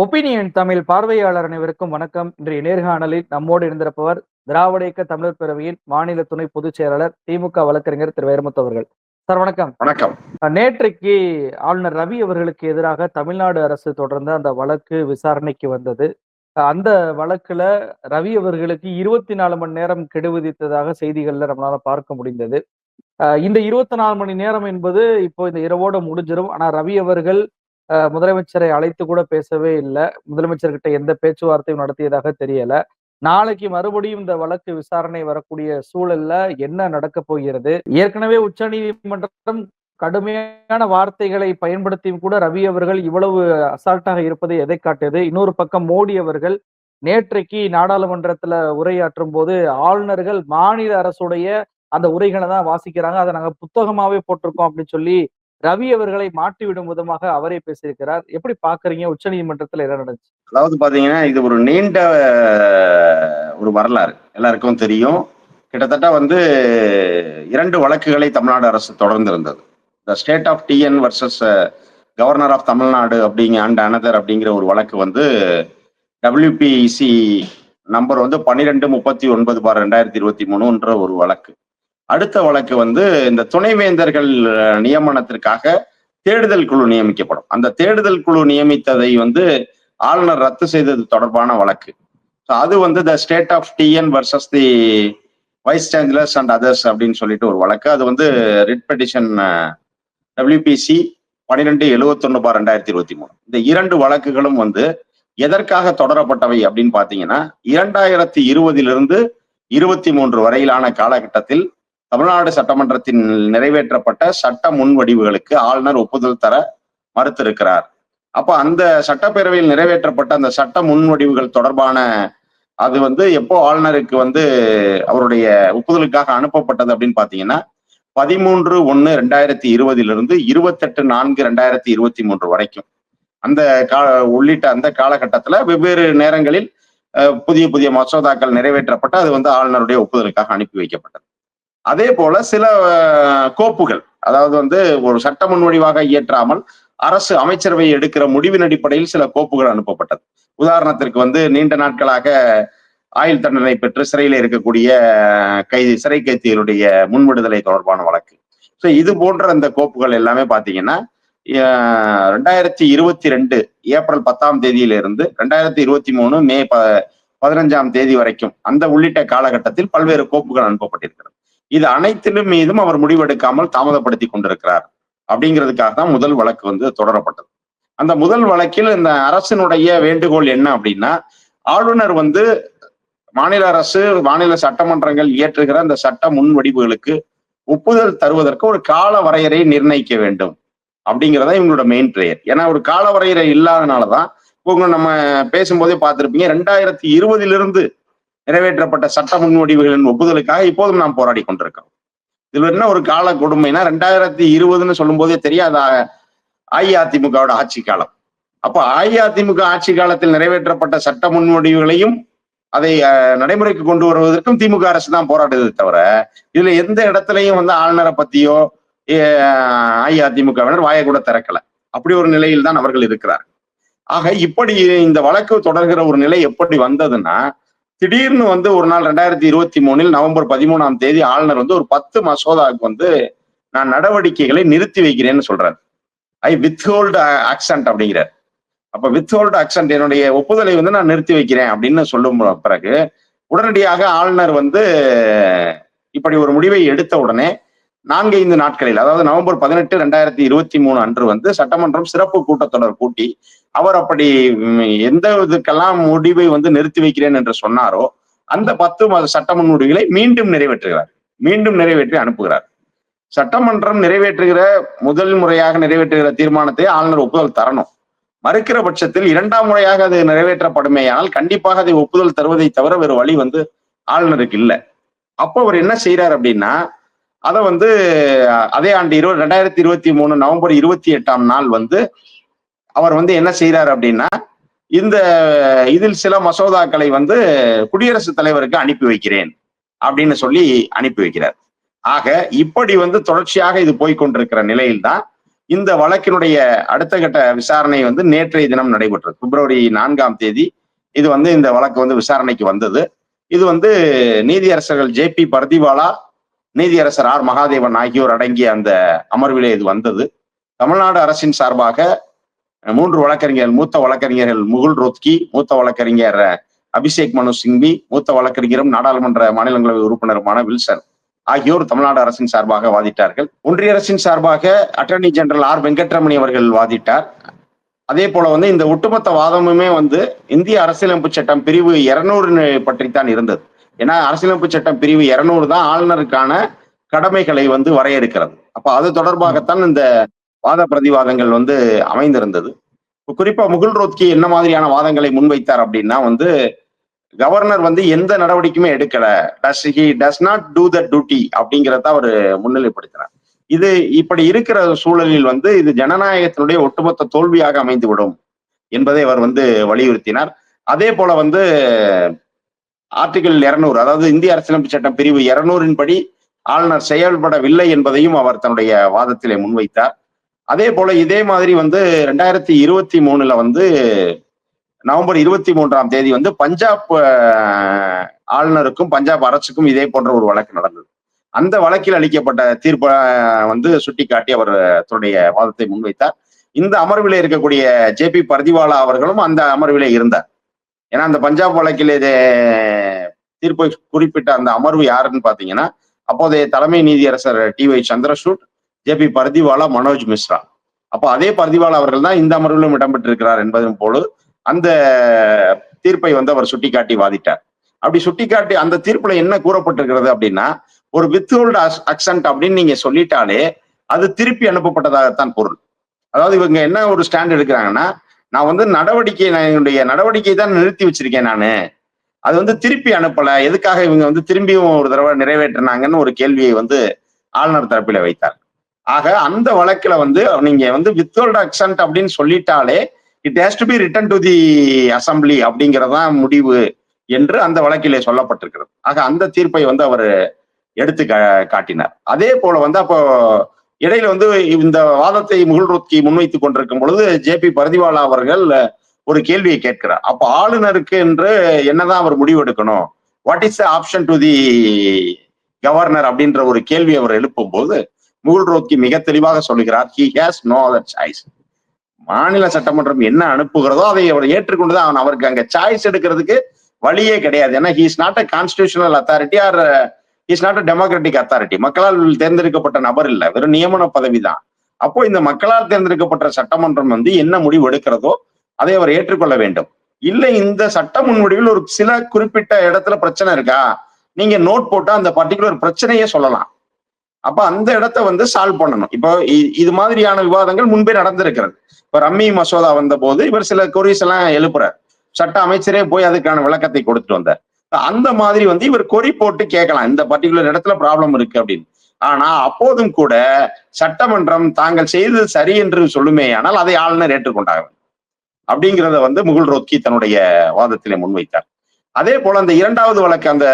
Opinion Tamil பார்வையாளர் அனைவருக்கும் வணக்கம். இன்றைய நேர்காணலில் நம்மோடு இருந்திருப்பவர் திராவிட இயக்க தமிழர் பேரவையின் மாநில துணை பொதுச் செயலாளர் திமுக வழக்கறிஞர் திரு வைரமுத்து அவர்கள். சார் வணக்கம். வணக்கம். நேற்றைக்கு ஆளுநர் ரவி அவர்களுக்கு எதிராக தமிழ்நாடு அரசு தொடர்ந்த அந்த வழக்கு விசாரணைக்கு வந்தது. அந்த வழக்குல ரவி அவர்களுக்கு இருபத்தி நாலு மணி நேரம் கெடு விதித்ததாக செய்திகள்ல நம்மளால பார்க்க முடிந்தது. இந்த இருபத்தி நாலு மணி நேரம் என்பது இப்போ இந்த இரவோட முடிஞ்சிடும் ஆனா ரவி அவர்கள் முதலமைச்சரை அழைத்து கூட பேசவே இல்லை. முதலமைச்சர்கிட்ட எந்த பேச்சுவார்த்தையும் நடத்தியதாக தெரியல. நாளைக்கு மறுபடியும் இந்த வழக்கு விசாரணை வரக்கூடிய சூழல்ல என்ன நடக்க போகிறது? ஏற்கனவே உச்சநீதிமன்றம் கடுமையான வார்த்தைகளை பயன்படுத்தியும் கூட ரவி அவர்கள் இவ்வளவு அசால்ட்டாக இருப்பதை எதை காட்டியது? இன்னொரு பக்கம் மோடி அவர்கள் நேற்றைக்கு நாடாளுமன்றத்துல உரையாற்றும் போது ஆளுநர்கள் மாநில அரசுடைய அந்த உரைகளை தான் வாசிக்கிறாங்க. அதை நாங்க புத்தகமாவே போட்டிருக்கோம் அப்படின்னு சொல்லி ரவி அவர்களை மாட்டிவிடும் விதமாக அவரே பேசியிருக்கிறார். எப்படி பாக்குறீங்க உச்சநீதிமன்றத்துல என்ன நடந்துச்சு? அதாவது பாத்தீங்கன்னா இது ஒரு நீண்ட ஒரு வரலாறு. எல்லாருக்கும் தெரியும். கிட்டத்தட்ட வந்து இரண்டு வழக்குகளை தமிழ்நாடு அரசு தொடர்ந்து இருந்தது the state of TN versus governor of Tamil Nadu அப்படிங்க அண்ட் அனதர் அப்படிங்கிற ஒரு வழக்கு வந்து டபிள்யூபிசி நம்பர் வந்து பன்னிரெண்டு முப்பத்தி ஒன்பது பார் ரெண்டாயிரத்தி இருபத்தி மூணுன்ற ஒரு வழக்கு. அடுத்த வழக்கு வந்து இந்த துணைவேந்தர்கள் நியமனத்திற்காக தேடுதல் குழு நியமிக்கப்படும். அந்த தேடுதல் குழு நியமித்ததை வந்து ஆளுநர் ரத்து செய்தது தொடர்பான வழக்கு. ஸோ அது வந்து the state of TN versus the vice chancellors and others அப்படின்னு சொல்லிட்டு ஒரு வழக்கு. அது வந்து ரிட் பெட்டிஷன் டபிள்யூபிசி பன்னிரெண்டு எழுவத்தொன்னு பார் ரெண்டாயிரத்தி இருபத்தி மூணு. இந்த இரண்டு வழக்குகளும் வந்து எதற்காக தொடரப்பட்டவை அப்படின்னு பார்த்தீங்கன்னா இரண்டாயிரத்தி இருபதிலிருந்து இருபத்தி மூன்று வரையிலான காலகட்டத்தில் தமிழ்நாடு சட்டமன்றத்தின் நிறைவேற்றப்பட்ட சட்ட முன்வடிவுகளுக்கு ஆளுநர் ஒப்புதல் தர மறுத்திருக்கிறார். அப்ப அந்த சட்டப்பேரவையில் நிறைவேற்றப்பட்ட அந்த சட்ட முன்வடிவுகள் தொடர்பான அது வந்து எப்போ ஆளுநருக்கு வந்து அவருடைய ஒப்புதலுக்காக அனுப்பப்பட்டது அப்படின்னு பாத்தீங்கன்னா பதிமூன்று ஒன்னு ரெண்டாயிரத்தி இருபதிலிருந்து இருபத்தெட்டு நான்கு ரெண்டாயிரத்தி இருபத்தி மூன்று வரைக்கும். அந்த கா உள்ளிட்ட அந்த காலகட்டத்தில் வெவ்வேறு நேரங்களில் புதிய புதிய மசோதாக்கள் நிறைவேற்றப்பட்டு அது வந்து ஆளுநருடைய ஒப்புதலுக்காக அனுப்பி வைக்கப்பட்டது. அதே போல சில கோப்புகள் அதாவது வந்து ஒரு சட்ட முன்வடிவாக இயற்றாமல் அரசு அமைச்சரவை எடுக்கிற முடிவின் அடிப்படையில் சில கோப்புகள் அனுப்பப்பட்டது. உதாரணத்திற்கு வந்து நீண்ட நாட்களாக ஆயுள் தண்டனை பெற்று சிறையில் இருக்கக்கூடிய கைதி சிறை கைதிகளுடைய முன்விடுதலை தொடர்பான வழக்கு. ஸோ இது போன்ற அந்த கோப்புகள் எல்லாமே பார்த்தீங்கன்னா ரெண்டாயிரத்தி இருபத்தி ரெண்டு ஏப்ரல் பத்தாம் தேதியிலிருந்து ரெண்டாயிரத்தி இருபத்தி மூணு மே ப பதினஞ்சாம் தேதி வரைக்கும் அந்த உள்ளிட்ட காலகட்டத்தில் பல்வேறு கோப்புகள் அனுப்பப்பட்டிருக்கிறது. இது அனைத்திலும் மீதும் அவர் முடிவெடுக்காமல் தாமதப்படுத்தி கொண்டிருக்கிறார். அப்படிங்கிறதுக்காக தான் முதல் வழக்கு வந்து தொடரப்பட்டது. அந்த முதல் வழக்கில் இந்த அரசினுடைய வேண்டுகோள் என்ன அப்படின்னா ஆளுநர் வந்து மாநில அரசு மாநில சட்டமன்றங்கள் இயற்றுகிற அந்த சட்ட முன்வடிவுகளுக்கு ஒப்புதல் தருவதற்கு ஒரு கால வரையறை நிர்ணயிக்க வேண்டும் அப்படிங்கிறதா இவங்களோட மெயின் பிரேயர் ஏன்னா ஒரு கால வரையறை இல்லாதனாலதான் இவங்க நம்ம பேசும்போதே பார்த்துருப்பீங்க ரெண்டாயிரத்தி இருபதிலிருந்து நிறைவேற்றப்பட்ட சட்ட முன்வடிவுகளின் ஒப்புதலுக்காக இப்போதும் நாம் போராடி கொண்டிருக்கிறோம். இதுல என்ன ஒரு கால கொடுமைனா ரெண்டாயிரத்தி இருபதுன்னு சொல்லும் போதே தெரியாத அஇஅதிமுகவோட ஆட்சி காலம். அப்போ அஇஅதிமுக ஆட்சி காலத்தில் நிறைவேற்றப்பட்ட சட்ட முன்வடிவுகளையும் அதை நடைமுறைக்கு கொண்டு வருவதற்கும் திமுக அரசு தான் போராடுதே தவிர இதுல எந்த இடத்துலையும் வந்து ஆளுநரை பத்தியோ அஇஅதிமுகவினர் வாயை கூட திறக்கல. அப்படி ஒரு நிலையில் தான் அவர்கள் இருக்கிறார்கள். ஆக இப்படி இந்த வழக்கு தொடர்கிற ஒரு நிலை எப்படி வந்ததுன்னா திடீர்னு வந்து ஒரு நாள் ரெண்டாயிரத்தி இருபத்தி மூணில் நவம்பர் பதிமூணாம் தேதி ஆளுநர் வந்து ஒரு பத்து மசோதாவுக்கு வந்து நான் நடவடிக்கைகளை நிறுத்தி வைக்கிறேன்னு சொல்றாரு. ஐ வித்ஹோல்டு ஆக்சன்ட் அப்படிங்கிறார். அப்ப வித்ஹோல்டு ஆக்சன்ட் என்னுடைய ஒப்புதலை வந்து நான் நிறுத்தி வைக்கிறேன் அப்படின்னு சொல்லும் பிறகு உடனடியாக ஆளுநர் வந்து இப்படி ஒரு முடிவை எடுத்த உடனே நான்கு ஐந்து நாட்களில் அதாவது நவம்பர் பதினெட்டு ரெண்டாயிரத்தி இருபத்தி மூணு அன்று வந்து சட்டமன்றம் சிறப்பு கூட்டத்தொடர் கூட்டி அவர் அப்படி எந்த இதுக்கெல்லாம் முடிவை வந்து நிறுத்தி வைக்கிறேன் என்று சொன்னாரோ அந்த பத்து ம- முடிவுகளை மீண்டும் நிறைவேற்றுகிறார். மீண்டும் நிறைவேற்றி அனுப்புகிறார். சட்டமன்றம் நிறைவேற்றுகிற முதல் முறையாக நிறைவேற்றுகிற தீர்மானத்தை ஆளுநர் ஒப்புதல் தரணும். மறுக்கிற பட்சத்தில் இரண்டாம் முறையாக அது நிறைவேற்றப்படுமேயானால் கண்டிப்பாக அதை ஒப்புதல் தருவதை தவிர வேறு வழி வந்து ஆளுநருக்கு இல்லை. அப்போ அவர் என்ன செய்யறார் அப்படின்னா அதை வந்து அதே ஆண்டு இருபது ரெண்டாயிரத்தி இருபத்தி மூணு நவம்பர் இருபத்தி எட்டாம் நாள் வந்து அவர் வந்து என்ன செய்யறாரு அப்படின்னா இந்த இதில் சில மசோதாக்களை வந்து குடியரசுத் தலைவருக்கு அனுப்பி வைக்கிறேன் அப்படின்னு சொல்லி அனுப்பி வைக்கிறார். ஆக இப்படி வந்து தொடர்ச்சியாக இது போய்கொண்டிருக்கிற நிலையில்தான் இந்த வழக்கினுடைய அடுத்த கட்ட விசாரணை வந்து நேற்றைய தினம் நடைபெற்றது. பிப்ரவரி நான்காம் தேதி இது வந்து இந்த வழக்கு வந்து விசாரணைக்கு வந்தது. இது வந்து நீதியரசர்கள் ஜே பி பர்திவாலா நீதியரசர் ஆர். மகாதேவன் ஆகியோர் அடங்கிய அந்த அமர்விலே இது வந்தது. தமிழ்நாடு அரசின் சார்பாக மூன்று வழக்கறிஞர்கள் மூத்த வழக்கறிஞர்கள் முகுல் ரோத்கி மூத்த வழக்கறிஞர் அபிஷேக் மனு சிங்வி மூத்த வழக்கறிஞரும் நாடாளுமன்ற மாநிலங்களவை உறுப்பினருமான வில்சன் ஆகியோர் தமிழ்நாடு அரசின் சார்பாக வாதிட்டார்கள். ஒன்றிய அரசின் சார்பாக அட்டர்னி ஜெனரல் ஆர். வெங்கட்ரமணி அவர்கள் வாதிட்டார். அதே போல வந்து இந்த ஒட்டுமொத்த வாதமுமே வந்து இந்திய அரசியலமைப்பு சட்டம் பிரிவு இருநூறு பற்றித்தான் இருந்தது. ஏன்னா அரசியலமைப்பு சட்டம் பிரிவு இருநூறு தான் ஆளுநருக்கான கடமைகளை வந்து வரையறுக்கிறது. அப்ப அது தொடர்பாகத்தான் இந்த வாத பிரதிவாதங்கள் வந்து அமைந்திருந்தது. குறிப்பா முகுல் ரோத்கி என்ன மாதிரியான வாதங்களை முன்வைத்தார் அப்படின்னா வந்து கவர்னர் வந்து எந்த நடவடிக்கையுமே எடுக்கல. Does he does not do the duty அப்படிங்கிறத அவர் முன்னிலைப்படுத்தினார். இது இப்படி இருக்கிற சூழலில் வந்து இது ஜனநாயகத்தினுடைய ஒட்டுமொத்த தோல்வியாக அமைந்துவிடும் என்பதை அவர் வந்து வலியுறுத்தினார். அதே போல வந்து ஆர்டிகிள் இருநூறு அதாவது இந்திய அரசியலமைப்பு சட்டம் பிரிவு இருநூறின் படி ஆளுநர் செயல்படவில்லை என்பதையும் அவர் தன்னுடைய வாதத்திலே முன்வைத்தார். அதே போல இதே மாதிரி வந்து ரெண்டாயிரத்தி இருபத்தி மூணுல வந்து நவம்பர் இருபத்தி மூன்றாம் தேதி வந்து பஞ்சாப் ஆளுநருக்கும் பஞ்சாப் அரசுக்கும் இதே போன்ற ஒரு வழக்கு நடந்தது. அந்த வழக்கில் அளிக்கப்பட்ட தீர்ப்பை வந்து சுட்டிக்காட்டி அவர் தன்னுடைய வாதத்தை முன்வைத்தார். இந்த அமர்விலே இருக்கக்கூடிய ஜே பி பர்திவாலா அவர்களும் அந்த அமர்விலே இருந்தார். ஏன்னா அந்த பஞ்சாப் வழக்கிலே தீர்ப்பை குறிப்பிட்ட அந்த அமர்வு யாருன்னு பாத்தீங்கன்னா அப்போதைய தலைமை நீதியரசர் D Y Chandrachud J B Pardiwala Manoj Mishra. அப்போ அதே பர்திவாலா அவர்கள் தான் இந்த அமர்விலும் இடம்பெற்றிருக்கிறார் என்பதன் போது அந்த தீர்ப்பை வந்து அவர் சுட்டிக்காட்டி வாதிட்டார். அப்படி சுட்டிக்காட்டி அந்த தீர்ப்புல என்ன கூறப்பட்டிருக்கிறது அப்படின்னா ஒரு வித்ஹோல்டு அக்சன்ட் அப்படின்னு நீங்க சொல்லிட்டாலே அது திருப்பி அனுப்பப்பட்டதாகத்தான் பொருள். அதாவது இவங்க என்ன ஒரு ஸ்டாண்ட் எடுக்கிறாங்கன்னா நான் வந்து நடவடிக்கை என்னுடைய நடவடிக்கை தான் நிறுத்தி வச்சிருக்கேன் நான். அது வந்து திருப்பி அனுப்பல. எதுக்காக இவங்க வந்து திரும்பியும் ஒரு தடவை நிறைவேற்றினாங்கன்னு ஒரு கேள்வியை வந்து ஆளுநர் தரப்பில வைத்தார். ஆக அந்த வழக்குல வந்து நீங்க வந்து வித்ஹோல்டு அக்சன்ட் அப்படின்னு சொல்லிட்டாலே it has to be return to the assembly அப்படிங்கறதான் முடிவு என்று அந்த வழக்கிலே சொல்லப்பட்டிருக்கிறது. ஆக அந்த தீர்ப்பை வந்து அவர் எடுத்து காட்டினார். அதே போல வந்து அப்போ இடையில வந்து இந்த வாதத்தை முகுல்ரோத்கி முன்வைத்துக் கொண்டிருக்கும் பொழுது ஜே பி பரதிவாலா அவர்கள் ஒரு கேள்வியை கேட்கிறார். அப்போ ஆளுநருக்கு என்று என்னதான் அவர் முடிவு எடுக்கணும்? What is option to the governor அப்படின்ற ஒரு கேள்வி அவர் எழுப்பும் போது முகுல் ரோத்கி மிக தெளிவாக சொல்லுகிறார் he has no other choice மாநில சட்டமன்றம் என்ன அனுப்புகிறதோ அதை அவர் ஏற்றுக்கொண்டுதான் அவன் அவருக்கு அங்க சாய்ஸ் எடுக்கிறதுக்கு வழியே கிடையாது. ஏன்னா he is not a constitutional authority or is not a democratic authority மக்களால் தேர்ந்தெடுக்கப்பட்ட நபர் இல்லை. வெறும் நியமன பதவி தான் அப்போ இந்த மக்களால் தேர்ந்தெடுக்கப்பட்ட சட்டமன்றம் வந்து என்ன முடிவு எடுக்கிறதோ அதை அவர் ஏற்றுக்கொள்ள வேண்டும். இல்லை இந்த சட்ட முன்வடிவில் ஒரு சில குறிப்பிட்ட இடத்துல பிரச்சனை இருக்கா? நீங்க நோட் போட்டா அந்த பர்டிகுலர் பிரச்சனையே சொல்லலாம். அப்ப அந்த இடத்த வந்து சால்வ் பண்ணணும். இப்போ இது மாதிரியான விவாதங்கள் முன்பே நடந்திருக்கிறது. இப்ப ரம்மி மசோதா வந்த போது இவர் சில கொரிஸ் எல்லாம் எழுப்புறார். சட்ட அமைச்சரே போய் அதுக்கான விளக்கத்தை கொடுத்துட்டு வந்தார். அந்த மாதிரி வந்து இவர் கொறி போட்டு கேட்கலாம். இந்த பர்டிகுலர் இடத்துல ப்ராப்ளம் இருக்கு அப்படின்னு. ஆனா அப்போதும் கூட சட்டமன்றம் தாங்கள் செய்தது சரி என்று சொல்லுமே ஆனால் அதை ஆளுநர் ஏற்றுக்கொண்டாங்க அப்படிங்கிறத வந்து முகுல் ரோத்கி தன்னுடைய வாதத்திலே முன்வைத்தார். அதே போல அந்த இரண்டாவது வழக்கு அந்த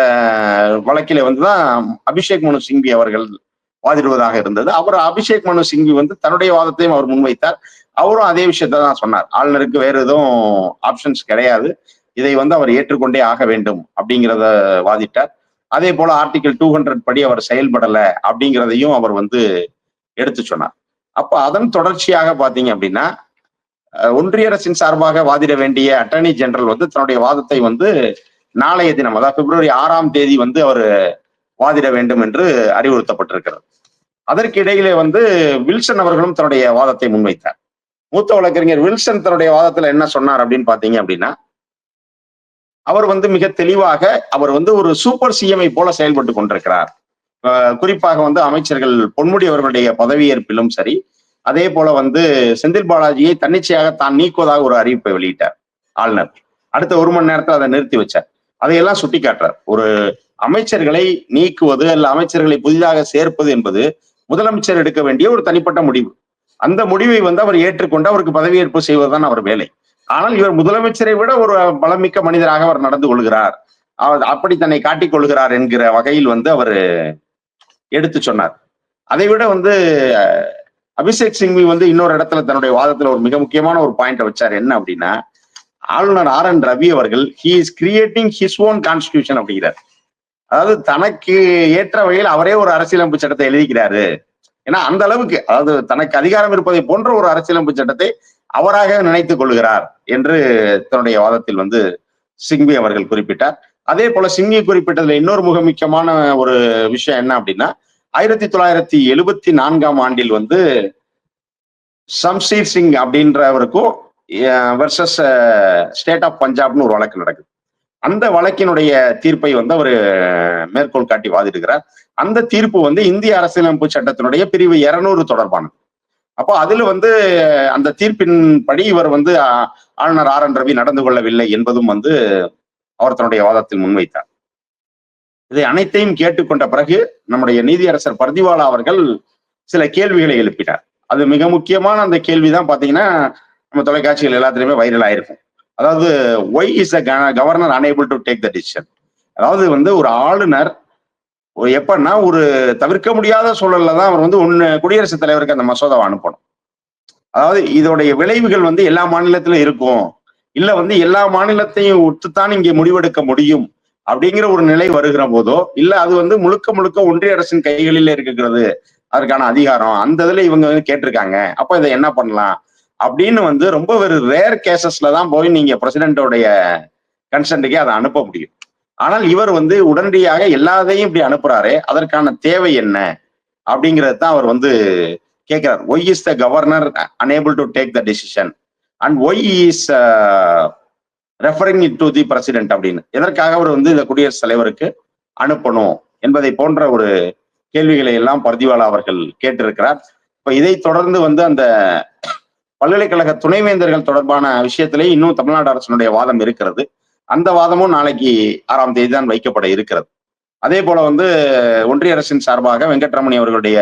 வழக்கில வந்துதான் அபிஷேக் மனு சிங்வி அவர்கள் வாதிடுவதாக இருந்தது. அவர் அபிஷேக் மனு சிங்வி வந்து தன்னுடைய வாதத்தையும் அவர் முன்வைத்தார். அவரும் அதே விஷயத்த தான் சொன்னார். ஆளுநருக்கு வேற எதுவும் ஆப்ஷன்ஸ் கிடையாது. இதை வந்து அவர் ஏற்றுக்கொண்டே ஆக வேண்டும் அப்படிங்கிறத வாதிட்டார். அதே போல ஆர்டிகல் டூ ஹண்ட்ரட் படி அவர் செயல்படல அப்படிங்கிறதையும் அவர் வந்து எடுத்து சொன்னார். அப்ப அதன் தொடர்ச்சியாக பாத்தீங்க அப்படின்னா ஒன்றிய அரசின் சார்பாக வாதிட வேண்டிய அட்டர்னி ஜெனரல் வந்து தன்னுடைய வாதத்தை வந்து நாளைய தினம் அதாவது பிப்ரவரி ஆறாம் தேதி வந்து அவர் வாதிட வேண்டும் என்று அறிவுறுத்தப்பட்டிருக்கிறது. அதற்கு இடையிலே வந்து வில்சன் அவர்களும் தன்னுடைய வாதத்தை முன்வைத்தார். மூத்த வழக்கறிஞர் வில்சன் தன்னுடைய வாதத்துல என்ன சொன்னார் அப்படின்னு பாத்தீங்க அப்படின்னா அவர் வந்து மிக தெளிவாக அவர் வந்து ஒரு சூப்பர் சிஎம்ஐ போல செயல்பட்டு கொண்டிருக்கிறார். குறிப்பாக வந்து அமைச்சர்கள் பொன்முடி அவர்களுடைய பதவியேற்பிலும் சரி அதே போல வந்து செந்தில் பாலாஜியை தன்னிச்சையாக தான் நீக்குவதாக ஒரு அறிவிப்பை வெளியிட்டார் ஆளுநர். அடுத்த ஒரு மணி நேரத்தில் அதை நிறுத்தி வச்சார். அதையெல்லாம் சுட்டி காட்டுறார் ஒரு அமைச்சர்களை நீக்குவது அல்ல அமைச்சர்களை புதிதாக சேர்ப்பது என்பது முதலமைச்சர் எடுக்க வேண்டிய ஒரு தனிப்பட்ட முடிவு. அந்த முடிவை வந்து அவர் ஏற்றுக்கொண்டு அவருக்கு பதவியேற்பு செய்வதுதான் அவர் வேலை. ஆனால் இவர் முதலமைச்சரை விட ஒரு பலமிக்க மனிதராக அவர் நடந்து கொள்கிறார். அவர் அப்படி தன்னை காட்டிக் கொள்கிறார் என்கிற வகையில் வந்து அவர் எடுத்து சொன்னார். அதை விட வந்து அபிஷேக் சிங்வி வந்து இன்னொரு இடத்துல தன்னுடைய வாதத்துல ஒரு மிக முக்கியமான ஒரு பாயிண்ட் வச்சார். என்ன அப்படின்னா ஆளுநர் ஆர் என் ரவி அவர்கள் he is creating his own constitution அப்படிங்கிறார். அதாவது தனக்கு ஏற்ற வகையில் அவரே ஒரு அரசியலமைப்பு சட்டத்தை எழுதிக்கிறாரு. ஏன்னா அந்த அளவுக்கு அதாவது தனக்கு அதிகாரம் இருப்பதை போன்ற ஒரு அரசியலமைப்பு சட்டத்தை அவராக நினைத்துக் கொள்கிறார் என்று தன்னுடைய வாதத்தில் வந்து சிங்வி அவர்கள் குறிப்பிட்டார். அதே போல சிங்வி குறிப்பிட்டதுல இன்னொரு மிக முக்கியமான ஒரு விஷயம் என்ன அப்படின்னா ஆயிரத்தி தொள்ளாயிரத்தி எழுபத்தி நான்காம் ஆண்டில் வந்து சம்சீர் சிங் அப்படின்றவருக்கும் வெர்சஸ் ஸ்டேட் ஆஃப் பஞ்சாப்னு ஒரு வழக்கு நடக்குது. அந்த வழக்கினுடைய தீர்ப்பை வந்து அவர் மேற்கோள் காட்டி வாதிடுகிறார். அந்த தீர்ப்பு வந்து இந்திய அரசியலமைப்பு சட்டத்தினுடைய பிரிவு இருநூறு தொடர்பானது. அப்போ அதுல வந்து அந்த தீர்ப்பின் படி இவர் வந்து ஆளுநர் ஆர். என். ரவி நடந்து கொள்ளவில்லை என்பதும் வந்து அவர் தன்னுடைய வாதத்தில் முன்வைத்தார். இதை அனைத்தையும் கேட்டுக்கொண்ட பிறகு நம்முடைய நீதியரசர் பர்திவாலா அவர்கள் சில கேள்விகளை எழுப்பினார். அது மிக முக்கியமான அந்த கேள்விதான் பாத்தீங்கன்னா நம்ம தொலைக்காட்சிகள் எல்லாத்துலயுமே வைரல் ஆயிருக்கும். அதாவது why is a governor unable to take the decision அதாவது வந்து ஒரு ஆளுநர் எப்பன்னா ஒரு தவிர்க்க முடியாத சூழல்ல தான் அவர் வந்து ஒன்னு குடியரசுத் தலைவருக்கு அந்த மசோதாவை அனுப்பணும். அதாவது இதோடைய விளைவுகள் வந்து எல்லா மாநிலத்திலும் இருக்கும். இல்ல வந்து எல்லா மாநிலத்தையும் ஒத்துத்தான் இங்கே முடிவெடுக்க முடியும் அப்படிங்கிற ஒரு நிலை வருகிற போதோ இல்ல அது வந்து முழுக்க முழுக்க ஒன்றிய அரசின் கைகளில் இருக்கிறது அதற்கான அதிகாரம் அந்த இதுல இவங்க வந்து கேட்டிருக்காங்க. அப்ப இதை என்ன பண்ணலாம்? அப்படின்னு வந்து ரொம்ப ஒரு ரேர் கேசஸ்ல தான் போய் நீங்க பிரசிடென்டோடைய கன்சென்ட்டுக்கே அதை அனுப்ப முடியும். ஆனால் இவர் வந்து உடனடியாக எல்லாத்தையும் இப்படி அனுப்புறாரு அதற்கான தேவை என்ன? அப்படிங்கிறது தான் அவர் வந்து கேட்கிறார் why is the governor unable to take the decision and why is referring it to the president அப்படின்னு. எதற்காக அவர் வந்து இந்த குடியரசுத் தலைவருக்கு அனுப்பணும் என்பதை போன்ற ஒரு கேள்விகளை எல்லாம் பர்திவாலா அவர்கள் கேட்டிருக்கிறார். இப்ப இதை தொடர்ந்து வந்து அந்த பல்கலைக்கழக துணைவேந்தர்கள் தொடர்பான விஷயத்திலே இன்னும் தமிழ்நாடு அரசனுடைய வாதம் இருக்கிறது. அந்த வாதமும் நாளைக்கு ஆறாம் தேதி தான் வைக்கப்பட இருக்கிறது. அதே போல வந்து ஒன்றிய அரசின் சார்பாக வெங்கட்ரமணி அவர்களுடைய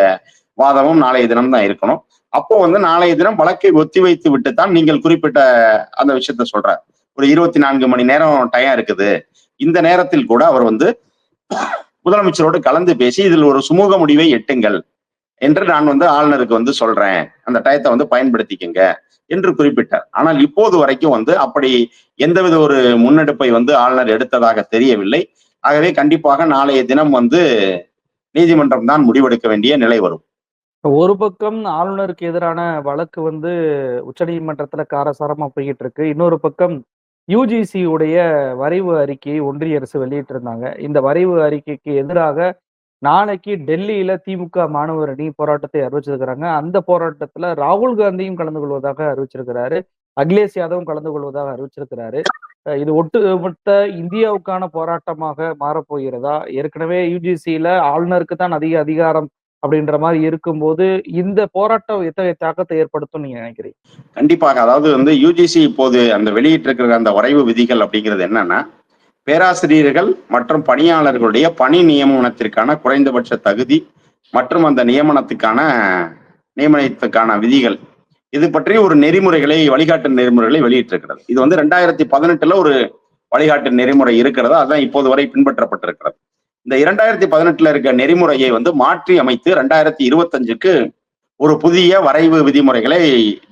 வாதமும் நாளைய தினம் தான் இருக்கணும். அப்போ வந்து நாளைய தினம் வழக்கை ஒத்தி வைத்து விட்டு தான் நீங்கள் குறிப்பிட்ட அந்த விஷயத்த சொல்றார். ஒரு இருபத்தி நான்கு மணி நேரம் டயம் இருக்குது. இந்த நேரத்தில் கூட அவர் வந்து முதலமைச்சரோடு கலந்து பேசி இதில் ஒரு சுமூக முடிவை எட்டுங்கள். என்று நான் வந்து ஆளுநருக்கு வந்து சொல்றேன். அந்த டயத்தை வந்து பயன்படுத்திக்கங்க என்று குறிப்பிட்டார். ஆனால் இப்போது வரைக்கும் வந்து அப்படி எந்தவித ஒரு முன்னெடுப்பை வந்து ஆளுநர் எடுத்ததாக தெரியவில்லை. ஆகவே கண்டிப்பாக நாளைய தினம் வந்து நீதிமன்றம் தான் முடிவெடுக்க வேண்டிய நிலை வரும். ஒரு பக்கம் ஆளுநருக்கு எதிரான வழக்கு வந்து உச்சநீதிமன்றத்துல காரசாரமா போய்கிட்டு இருக்கு இன்னொரு பக்கம் யூஜிசியுடைய வரைவு அறிக்கையை ஒன்றிய அரசு வெளியிட்டிருந்தாங்க. இந்த வரைவு அறிக்கைக்கு எதிராக நாளைக்கு டெல்லியில திமுக மாணவர் அணி போராட்டத்தை அறிவிச்சிருக்கிறாங்க. அந்த போராட்டத்துல ராகுல் காந்தியும் கலந்து கொள்வதாக அறிவிச்சிருக்கிறாரு. அகிலேஷ் யாதவும் கலந்து கொள்வதாக அறிவிச்சிருக்கிறாரு. இது ஒட்டுமொத்த இந்தியாவுக்கான போராட்டமாக மாறப்போகிறதா? ஏற்கனவே யூஜிசியில ஆளுநருக்கு தான் அதிக அதிகாரம் அப்படின்ற மாதிரி இருக்கும்போது இந்த போராட்டம் எத்தகைய தாக்கத்தை ஏற்படுத்தும் நீங்க நினைக்கிறீங்க? கண்டிப்பாக. அதாவது வந்து யூஜிசி இப்போது அந்த வெளியிட்டிருக்கிற அந்த வரைவு விதிகள் அப்படிங்கிறது என்னன்னா பேராசிரியர்கள் மற்றும் பணியாளர்களுடைய பணி நியமனத்திற்கான குறைந்தபட்ச தகுதி மற்றும் அந்த நியமனத்துக்கான நியமனத்துக்கான விதிகள். இது பற்றி ஒரு நெறிமுறைகளை வழிகாட்டு நெறிமுறைகளை வெளியிட்டிருக்கிறது. இது வந்து ரெண்டாயிரத்தி பதினெட்டுல ஒரு வழிகாட்டு நெறிமுறை இருக்கிறதா? அதான் இப்போது வரை பின்பற்றப்பட்டிருக்கிறது. இந்த இரண்டாயிரத்தி பதினெட்டுல இருக்க நெறிமுறையை வந்து மாற்றி அமைத்து ரெண்டாயிரத்தி இருபத்தஞ்சுக்கு ஒரு புதிய வரைவு விதிமுறைகளை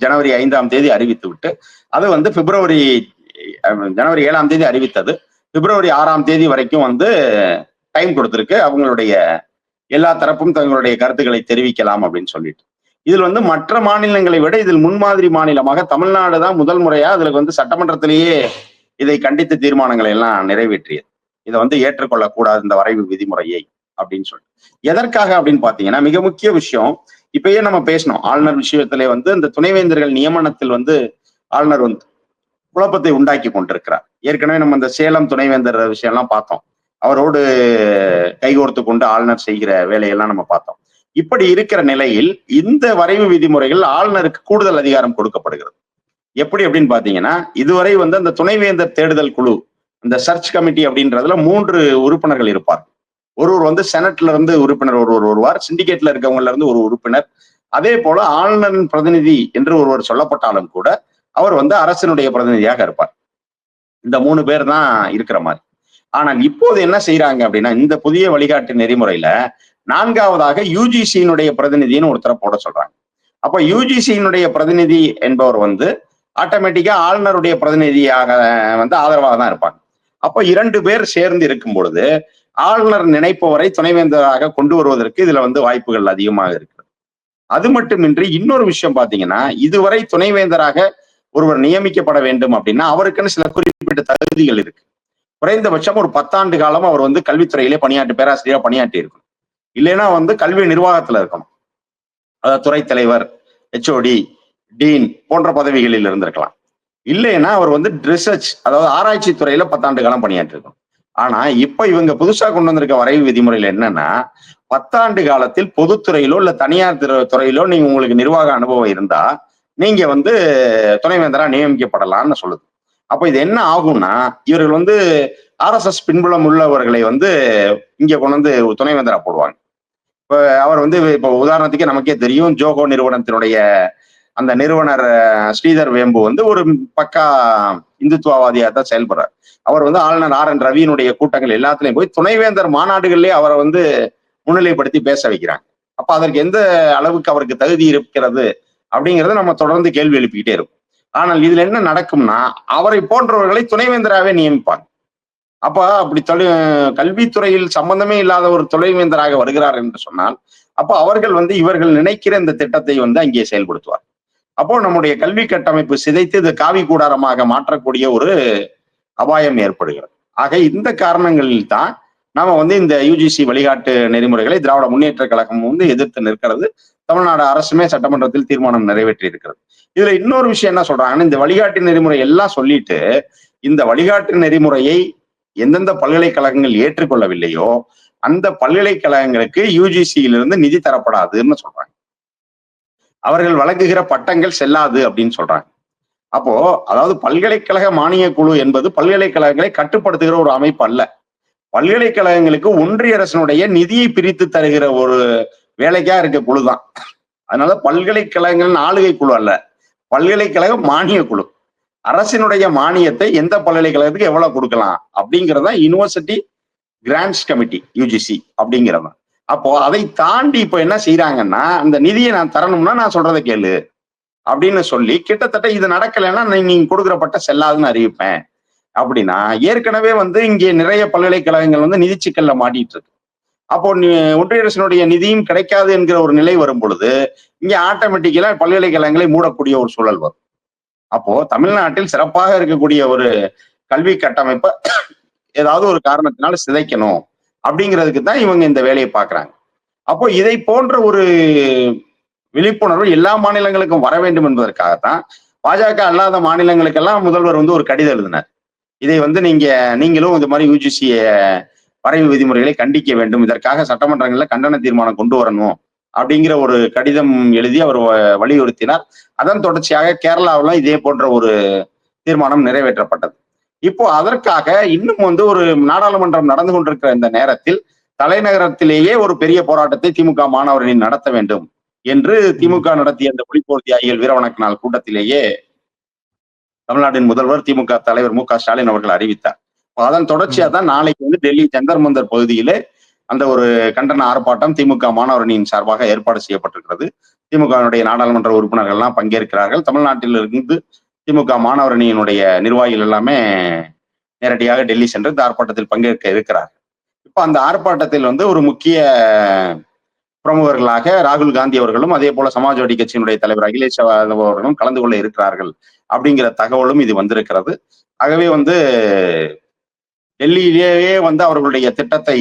ஜனவரி ஐந்தாம் தேதி அறிவித்து விட்டு அது வந்து பிப்ரவரி ஜனவரி ஏழாம் தேதி அறிவித்தது. பிப்ரவரி ஆறாம் தேதி வரைக்கும் வந்து டைம் கொடுத்துருக்கு. அவங்களுடைய எல்லா தரப்பும் தங்களுடைய கருத்துக்களை தெரிவிக்கலாம் அப்படின்னு சொல்லிட்டு. இதில் வந்து மற்ற மாநிலங்களை விட இதில் முன்மாதிரி மாநிலமாக தமிழ்நாடு தான் முதல் முறையா அதில் வந்து சட்டமன்றத்திலேயே இதை கண்டித்த தீர்மானங்களை எல்லாம் நிறைவேற்றியது. இதை வந்து ஏற்றுக்கொள்ளக்கூடாது இந்த வரைவு விதிமுறையை அப்படின்னு சொல்லிட்டு. எதற்காக அப்படின்னு பாத்தீங்கன்னா மிக முக்கிய விஷயம் இப்பயே நம்ம பேசணும். ஆளுநர் விஷயத்திலே வந்து இந்த துணைவேந்தர்கள் நியமனத்தில் வந்து ஆளுநர் வந்து குழப்பத்தை உண்டாக்கி கொண்டிருக்கிறார். ஏற்கனவே நம்ம இந்த சேலம் துணைவேந்தர் விஷயம்லாம் பார்த்தோம். அவரோடு கைகோர்த்து கொண்டு ஆளுநர் செய்கிற வேலையெல்லாம் நம்ம பார்த்தோம். இப்படி இருக்கிற நிலையில் இந்த வரைவு விதிமுறைகள் ஆளுநருக்கு கூடுதல் அதிகாரம் கொடுக்கப்படுகிறது. எப்படி அப்படின்னு பாத்தீங்கன்னா இதுவரை வந்து அந்த துணைவேந்தர் தேடுதல் குழு இந்த சர்ச் கமிட்டி அப்படின்றதுல மூன்று உறுப்பினர்கள் இருப்பார் ஒருவர் வந்து செனட்ல இருந்து உறுப்பினர் ஒருவர் வருவார். சிண்டிகேட்ல இருக்கவங்கல இருந்து ஒரு உறுப்பினர். அதே போல ஆளுநரின் பிரதிநிதி என்று ஒருவர் சொல்லப்பட்டாலும் கூட அவர் வந்து அரசனுடைய பிரதிநிதியாக இருப்பார். இந்த மூணு பேர் தான் இருக்கிற மாதிரி. ஆனால் இப்போது என்ன செய்யறாங்க அப்படின்னா இந்த புதிய வழிகாட்டு நெறிமுறையில நான்காவதாக யூஜிசியினுடைய பிரதிநிதின்னு ஒருத்தரை போட சொல்றாங்க. அப்ப யூஜிசியினுடைய பிரதிநிதி என்பவர் வந்து ஆட்டோமேட்டிக்கா ஆளுநருடைய பிரதிநிதியாக வந்து ஆதரவாக தான் இருப்பாங்க. அப்ப இரண்டு பேர் சேர்ந்து இருக்கும் பொழுது ஆளுநர் நினைப்பவரை துணைவேந்தராக கொண்டு வருவதற்கு இதுல வந்து வாய்ப்புகள் அதிகமாக இருக்கிறது. அது மட்டுமின்றி இன்னொரு விஷயம் பாத்தீங்கன்னா இதுவரை துணைவேந்தராக ஒருவர் நியமிக்கப்பட வேண்டும் அப்படின்னா அவருக்குன்னு சில குறிப்பிட்ட தகுதிகள் இருக்கு. குறைந்தபட்சம் ஒரு பத்தாண்டு காலம் அவர் வந்து கல்வித்துறையிலே பணியாற்றி பேராசிரியரா பணியாற்றி இருக்கணும். இல்லைன்னா வந்து கல்வி நிர்வாகத்துல இருக்கணும். அதாவது துறை தலைவர் ஹெச்ஓடி டீன் போன்ற பதவிகளில் இருந்திருக்கலாம். இல்லைன்னா அவர் வந்து ரிசர்ச் அதாவது ஆராய்ச்சி துறையில பத்தாண்டு காலம் பணியாற்றிருக்கணும் ஆனா இப்ப இவங்க புதுசா கொண்டு வந்திருக்க வரைவு விதிமுறையில என்னன்னா பத்தாண்டு காலத்தில் பொதுத்துறையிலோ இல்ல தனியார் துறை- துறையிலோ நீங்க உங்களுக்கு நிர்வாக அனுபவம் இருந்தா நீங்க வந்து துணைவேந்தரா நியமிக்கப்படலாம்னு சொல்லுது. அப்போ இது என்ன ஆகும்னா இவர்கள் வந்து ஆர்எஸ்எஸ் பின்புலம் உள்ளவர்களை வந்து இங்க கொண்டு வந்து துணைவேந்தரா போடுவாங்க. இப்போ அவர் வந்து இப்போ உதாரணத்துக்கு நமக்கே தெரியும் ஜோகோ நிறுவனத்தினுடைய அந்த நிறுவனர் ஸ்ரீதர் வேம்பு வந்து ஒரு பக்கா இந்துத்துவவாதியாக தான் செயல்படுறார். அவர் வந்து ஆளுநர் ஆர் என் ரவியினுடைய கூட்டங்கள் எல்லாத்துலயும் போய் துணைவேந்தர் மாநாடுகள்லயே அவரை வந்து முன்னிலைப்படுத்தி பேச வைக்கிறாங்க. அப்ப அதற்கு எந்த அளவுக்கு அவருக்கு தகுதி இருக்கிறது? அப்படிங்கிறத நம்ம தொடர்ந்து கேள்வி எழுப்பிக்கிட்டே இருக்கும் ஆனால் இதுல என்ன நடக்கும்னா அவரை போன்றவர்களை துணைவேந்தராகவே நியமிப்பாங்க. அப்ப அப்படி தொலை கல்வித்துறையில் சம்பந்தமே இல்லாத ஒரு துணைவேந்தராக வருகிறார் என்று சொன்னால் அப்போ அவர்கள் வந்து இவர்கள் நினைக்கிற இந்த திட்டத்தை வந்து அங்கே செயல்படுத்துவார் அப்போ நம்முடைய கல்வி கட்டமைப்பு சிதைத்து இது காவி கூடாரமாக மாற்றக்கூடிய ஒரு அபாயம் ஏற்படுகிறது. ஆக இந்த காரணங்களில் தான் நாம வந்து இந்த யூஜிசி வழிகாட்டு நெறிமுறைகளை திராவிட முன்னேற்ற கழகம் வந்து எதிர்த்து நிற்கிறது. தமிழ்நாடு அரசுமே சட்டமன்றத்தில் தீர்மானம் நிறைவேற்றி இருக்கிறது இதுல இன்னொரு விஷயம் என்ன சொல்றாங்கன்னா இந்த வழிகாட்டு நெறிமுறை எல்லாம் சொல்லிட்டு இந்த வழிகாட்டு நெறிமுறையை எந்தெந்த பல்கலைக்கழகங்கள் ஏற்றுக்கொள்ளவில்லையோ அந்த பல்கலைக்கழகங்களுக்கு யூஜிசியிலிருந்து நிதி தரப்படாதுன்னு சொல்றாங்க. அவர்கள் வழங்குகிற பட்டங்கள் செல்லாது அப்படின்னு சொல்றாங்க. அப்போ அதாவது பல்கலைக்கழக மானிய குழு என்பது பல்கலைக்கழகங்களை கட்டுப்படுத்துகிற ஒரு அமைப்பு அல்ல. பல்கலைக்கழகங்களுக்கு ஒன்றிய அரசினுடைய நிதியை பிரித்து தருகிற ஒரு வேலைக்கா இருக்க குழு தான். அதனால பல்கலைக்கழகங்கள் ஆளுகை குழு அல்ல. பல்கலைக்கழக மானிய குழு. அரசினுடைய மானியத்தை எந்த பல்கலைக்கழகத்துக்கு எவ்வளவு கொடுக்கலாம்? அப்படிங்கிறது தான் யூனிவர்சிட்டி கிராண்ட்ஸ் கமிட்டி யூஜிசி அப்படிங்கிறது அப்போ அதை தாண்டி இப்போ என்ன செய்யறாங்கன்னா அந்த நிதியை நான் தரணும்னா நான் சொல்றதை கேளு. அப்படின்னு சொல்லி கிட்டத்தட்ட இது நடக்கலைன்னா நீங்க கொடுக்குற பட்ட செல்லாதுன்னு அறிவிப்பேன். அப்படின்னா ஏற்கனவே வந்து இங்கே நிறைய பல்கலைக்கழகங்கள் வந்து நிதி சிக்கல்ல மாட்டிட்டு இருக்கு. அப்போ நீ ஒன்றிய அரசினுடைய நிதியும் கிடைக்காது என்கிற ஒரு நிலை வரும் பொழுது இங்கே ஆட்டோமேட்டிக்கலா பல்கலைக்கழகங்களை மூடக்கூடிய ஒரு சூழல் வரும். அப்போ தமிழ்நாட்டில் சிறப்பாக இருக்கக்கூடிய ஒரு கல்வி கட்டமைப்பை ஏதாவது ஒரு காரணத்தினால சிதைக்கணும் அப்படிங்கிறதுக்கு தான் இவங்க இந்த வேலையை பார்க்குறாங்க. அப்போ இதை போன்ற ஒரு விழிப்புணர்வு எல்லா மாநிலங்களுக்கும் வர வேண்டும் என்பதற்காகத்தான் பாஜக அல்லாத மாநிலங்களுக்கெல்லாம் முதல்வர் வந்து ஒரு கடிதம் எழுதினார். இதை வந்து நீங்க நீங்களும் இந்த மாதிரி யூஜிசியை வரைவு விதிமுறைகளை கண்டிக்க வேண்டும். இதற்காக சட்டமன்றங்கள்ல கண்டன தீர்மானம் கொண்டு வரணும் அப்படிங்கிற ஒரு கடிதம் எழுதி அவர் வலியுறுத்தினார். அதன் தொடர்ச்சியாக கேரளாவில் இதே போன்ற ஒரு தீர்மானம் நிறைவேற்றப்பட்டது. இப்போ அதற்காக இன்னும் வந்து ஒரு நாடாளுமன்றம் நடந்து கொண்டிருக்கிற இந்த நேரத்தில் தலைநகரத்திலேயே ஒரு பெரிய போராட்டத்தை திமுக மாணவரணி நடத்த வேண்டும் என்று திமுக நடத்திய அந்த புலிப்போர் தியாகிகள் வீரவணக்க நாள் கூட்டத்திலேயே தமிழ்நாட்டின் முதல்வர் திமுக தலைவர் மு க ஸ்டாலின் அவர்கள் அறிவித்தார். அதன் தொடர்ச்சியா தான் நாளைக்கு வந்து டெல்லி ஜந்தர் மந்தர் பகுதியில அந்த ஒரு கண்டன ஆர்ப்பாட்டம் திமுக மாணவரணியின் சார்பாக ஏற்பாடு செய்யப்பட்டிருக்கிறது. திமுகவினுடைய நாடாளுமன்ற உறுப்பினர்கள் எல்லாம் பங்கேற்கிறார்கள். தமிழ்நாட்டில் இருந்து திமுக மாணவரணியினுடைய நிர்வாகிகள் எல்லாமே நேரடியாக டெல்லி சென்று இந்த ஆர்ப்பாட்டத்தில் பங்கேற்க இருக்கிறார்கள். இப்போ அந்த ஆர்ப்பாட்டத்தில் வந்து ஒரு முக்கிய பிரமுகர்களாக ராகுல் காந்தி அவர்களும் அதே போல சமாஜ்வாடி கட்சியினுடைய தலைவர் அகிலேஷ் யாதவ் அவர்களும் கலந்து கொள்ள இருக்கிறார்கள் அப்படிங்கிற தகவலும் இது வந்திருக்கிறது. ஆகவே வந்து டெல்லியிலேயே வந்து அவர்களுடைய திட்டத்தை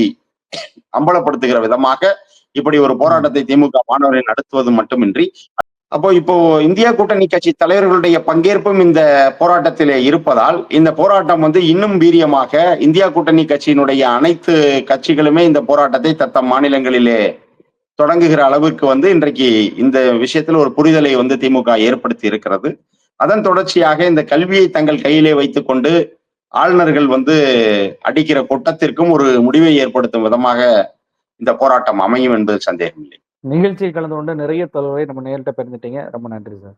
அம்பலப்படுத்துகிற விதமாக இப்படி ஒரு போராட்டத்தை திமுக மாணவர்கள் நடத்துவது மட்டுமின்றி அப்போ இப்போ இந்தியா கூட்டணி கட்சி தலைவர்களுடைய பங்கேற்பும் இந்த போராட்டத்திலே இருப்பதால் இந்த போராட்டம் வந்து இன்னும் வீரியமாக இந்தியா கூட்டணி கட்சியினுடைய அனைத்து கட்சிகளுமே இந்த போராட்டத்தை தத்தம் மாநிலங்களிலே தொடங்குகிற அளவிற்கு வந்து இன்றைக்கு இந்த விஷயத்தில் ஒரு புரிதலை வந்து திமுக ஏற்படுத்தி இருக்கிறது. அதன் தொடர்ச்சியாக இந்த கல்வியை தங்கள் கையிலே வைத்துக்கொண்டு ஆளுநர்கள் வந்து அடிக்கிற கூட்டத்திற்கும் ஒரு முடிவை ஏற்படுத்தும் விதமாக இந்த போராட்டம் அமையும் என்பது சந்தேகம் இல்லை. நிகழ்ச்சியில் கலந்து கொண்டு நிறைய தகவலை நம்ம நேரிட்ட பிறந்துட்டீங்க ரொம்ப நன்றி சார்.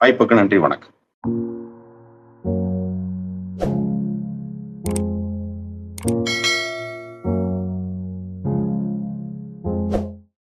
வாய்ப்புக்கு நன்றி வணக்கம்.